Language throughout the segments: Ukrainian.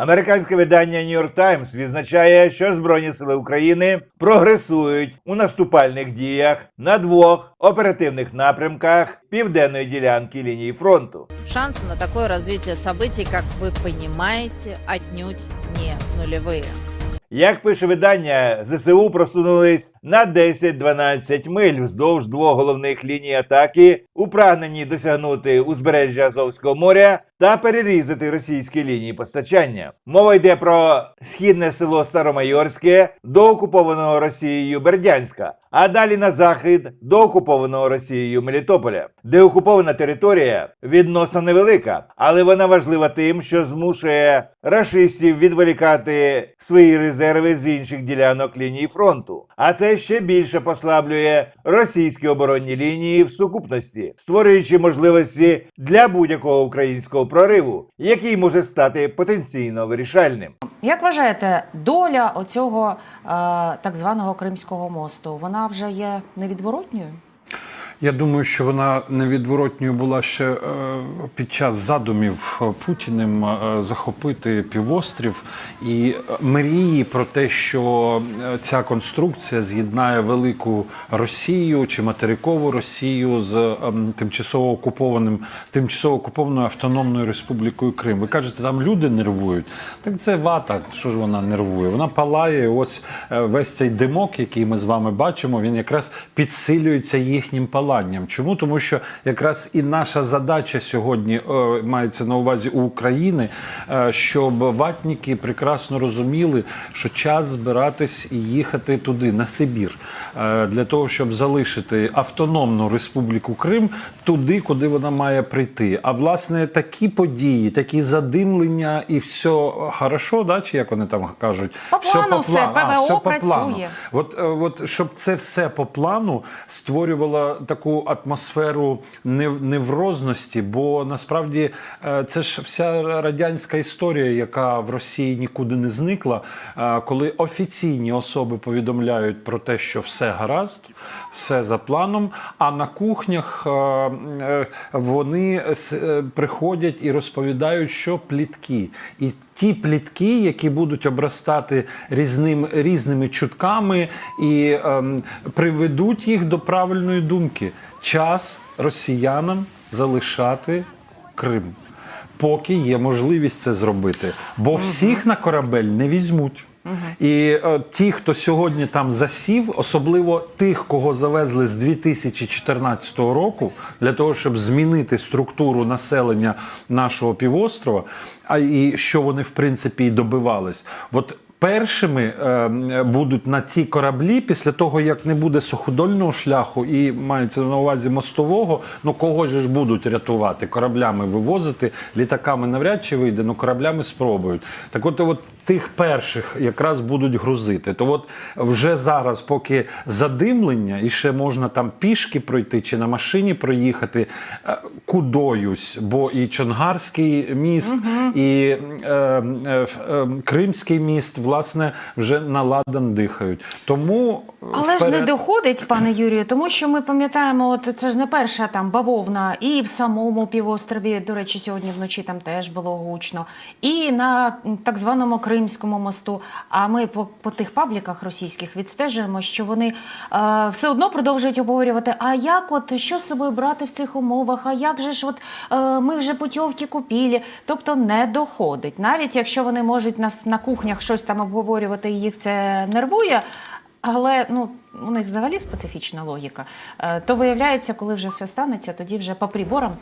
Американське видання New York Times відзначає, що Збройні сили України прогресують у наступальних діях на двох оперативних напрямках південної ділянки лінії фронту. Шансы на такое развитие событий, как вы понимаете, отнюдь не нулевые. Як пише видання, ЗСУ просунулись на 10-12 миль вздовж двох головних ліній атаки, у прагненні досягнути узбережжя Азовського моря та перерізати російські лінії постачання. Мова йде про східне село Старомайорське до окупованого Росією Бердянська, а далі на захід до окупованого Росією Мелітополя, де окупована територія відносно невелика, але вона важлива тим, що змушує рашистів відволікати свої резерви з інших ділянок лінії фронту. А це ще більше послаблює російські оборонні лінії в сукупності, створюючи можливості для будь-якого українського прориву, який може стати потенційно вирішальним. Як вважаєте, доля оцього е, так званого Кримського мосту, вона вже є невідворотньою? Я думаю, що вона невідворотньою була ще е, під час задумів Путіним е, захопити півострів і е, мрії про те, що ця конструкція з'єднає велику Росію чи материкову Росію з ем, тимчасово окупованим тимчасово окупованою автономною республікою Крим. Ви кажете, там люди нервують. Так це вата. Що ж вона нервує? Вона палає. Ось весь цей димок, який ми з вами бачимо, він якраз підсилюється їхнім паланням. Чому? Тому що якраз і наша задача сьогодні е, мається на увазі у України, е, щоб ватніки прекрасно розуміли, що час збиратись і їхати туди, на Сибір, е, для того, щоб залишити автономну республіку Крим туди, куди вона має прийти. А власне такі події, такі задимлення і все хорошо, да? чи як вони там кажуть, По плану все, А, ПВО все по плану. От, е, от щоб це все по плану створювало таку атмосферу неврозності, бо насправді е, це ж вся радянська історія, яка в Росії нікуди не зникла. Е, Коли офіційні особи повідомляють про те, що все гаразд, все за планом, а на кухнях е, вони приходять і розповідають, що плітки. І ті плітки, які будуть обростати різним, різними чутками і ем, приведуть їх до правильної думки. Час росіянам залишати Крим, поки є можливість це зробити. Бо всіх на корабель не візьмуть. І е, ті, хто сьогодні там засів, особливо тих, кого завезли з 2014 року, для того, щоб змінити структуру населення нашого півострова, а і що вони в принципі і добивались. От Першими е, будуть на ті кораблі після того, як не буде суходольного шляху і мається на увазі мостового. Ну кого ж будуть рятувати? Кораблями вивозити, літаками навряд чи вийде, ну кораблями спробують. Так от, от тих перших якраз будуть грузити. То от вже зараз, поки задимлення, і ще можна там пішки пройти чи на машині проїхати, е, кудоюсь, бо і Чонгарський міст, і е, е, е, Кримський міст, власне, вже на ладан дихають. Тому Але ж не доходить, пане Юрію, тому що ми пам'ятаємо, от це ж не перша там бавовна, і в самому півострові, до речі, сьогодні вночі там теж було гучно, і на так званому Кримському мосту. А ми по, по тих пабліках російських відстежуємо, що вони е, все одно продовжують обговорювати. А як, от що з собою брати в цих умовах? А як же ж, от е, ми вже путівки купілі? Тобто не доходить, навіть якщо вони можуть нас на кухнях щось там обговорювати, і їх це нервує. Але ну у них взагалі специфічна логіка. Е, То виявляється, коли вже все станеться, тоді вже по приборам.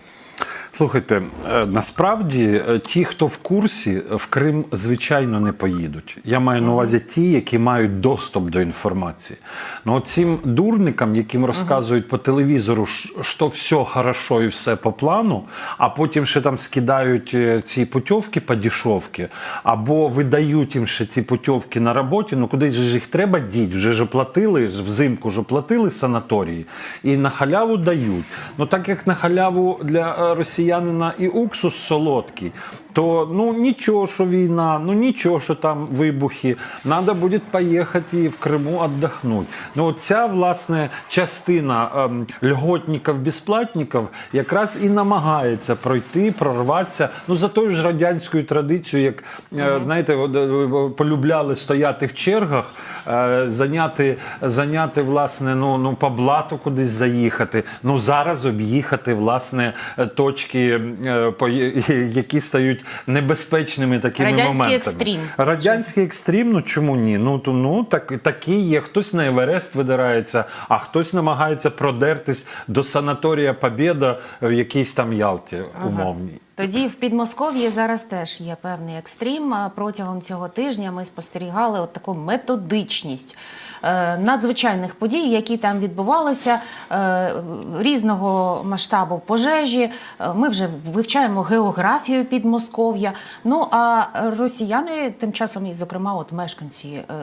Слухайте, е, насправді е, ті, хто в курсі, в Крим звичайно не поїдуть. Я маю на увазі ті, які мають доступ до інформації. Ну цим дурникам, яким розказують по телевізору, що все хорошо і все по плану, а потім ще там скидають е, ці путівки по дешевки, або видають їм ще ці путівки на роботі. Ну куди ж їх треба діть? Вже ж оплатили, ж взимку ж оплатили санаторії і на халяву дають. Ну так як на халяву для е, росіянина і уксус солодкий, то ну нічого, що війна, ну нічого, що там вибухи. Треба буде поїхати в Криму віддохнути. Ну, от ця власне частина ем, льготників-безплатників якраз і намагається пройти, прорватися. Ну за тою ж радянською традицією, як е, знаєте, е, полюбляли стояти в чергах, е, зайняти, зайняти власне, ну, ну по блату кудись заїхати. Ну зараз об'їхати власне е, точки, е, по які стають небезпечними такими Радянський моментами. екстрім. Радянський екстрім, ну чому ні? Ну то ну так такі є. Хтось на Еверест видирається, а хтось намагається продертись до санаторія Побєда в якійсь там Ялті умовній. Тоді в Підмосков'ї зараз теж є певний екстрім. Протягом цього тижня ми спостерігали от таку методичність е, надзвичайних подій, які там відбувалися е, різного масштабу пожежі. Е, Ми вже вивчаємо географію Підмосков'я. Ну а росіяни тим часом, і зокрема, от мешканці е,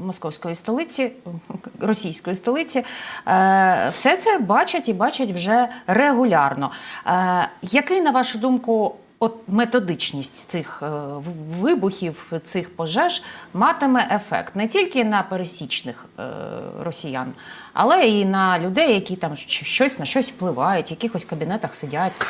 московської столиці, російської столиці, е, все це бачать і бачать вже регулярно. Е, Який, на вашу думку, от методичність цих е, вибухів, цих пожеж матиме ефект не тільки на пересічних е, росіян, але і на людей, які там щось на щось впливають, в якихось кабінетах сидять.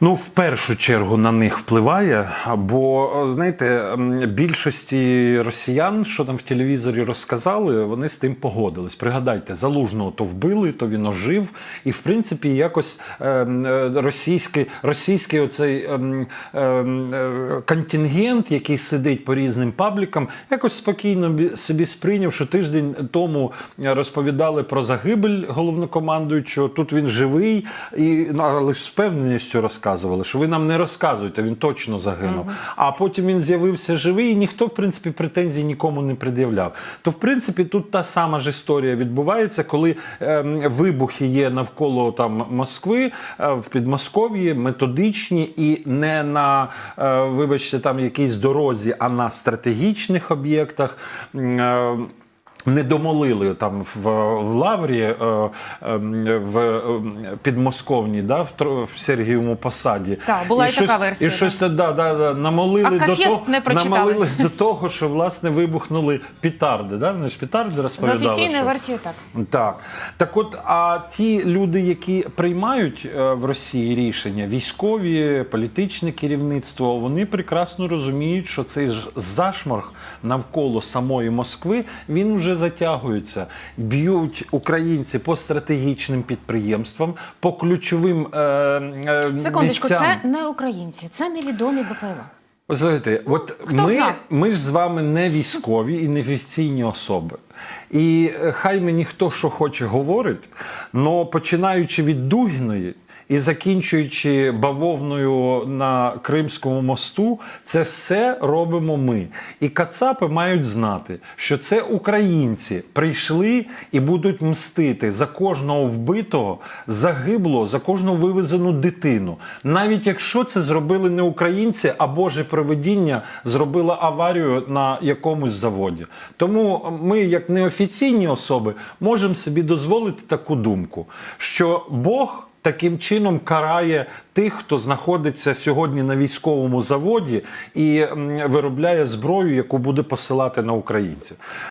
Ну, в першу чергу на них впливає, бо знаєте, більшості росіян, що там в телевізорі розказали, вони з тим погодились. Пригадайте, залужного то вбили, то він ожив, і в принципі якось ем, е, російський, російський оцей е, контингент, який сидить по різним паблікам, якось спокійно собі сприйняв, що тиждень тому розповідали про загибель головнокомандуючого. Тут він живий, і ну, але ж з впевненістю розказували, що ви нам не розказуєте, він точно загинув. А потім він з'явився живий, і ніхто, в принципі, претензій нікому не пред'являв. То, в принципі, тут та сама ж історія відбувається, коли ем, вибухи є навколо там Москви, е, в Підмосков'ї, методичні і не на, е, вибачте, там якійсь дорозі, а на стратегічних об'єктах. Е, не домолили там в, в Лаврі, е, е, в е, підмосковній, да, в, в Сергієвому посаді. Так, була і така щось, версія, І щось да, да, да, намолили, А до того, не намолили до того, що власне вибухнули пітарди. Да? Вони ж пітарди За розповідали. офіційною що... версією так. Так. Так от, а ті люди, які приймають е, в Росії рішення, військові, політичне керівництво, вони прекрасно розуміють, що цей ж зашморг навколо самої Москви він уже затягується. Б'ють українці по стратегічним підприємствам, по ключовим е, е, Секундочку, місцям. це не українці, це невідомі БПЛА. Знаєте, от Хто ми, ми ж з вами не військові і не офіційні особи. І е, хай мені хто що хоче говорить, але починаючи від Дугіної і закінчуючи бавовною на Кримському мосту, це все робимо ми. І кацапи мають знати, що це українці прийшли і будуть мстити за кожного вбитого, загиблого, за кожну вивезену дитину. Навіть якщо це зробили не українці, а Боже проведіння зробило аварію на якомусь заводі. Тому ми, як неофіційні особи, можемо собі дозволити таку думку, що Бог. Таким чином карає тих, хто знаходиться сьогодні на військовому заводі і виробляє зброю, яку буде посилати на українців.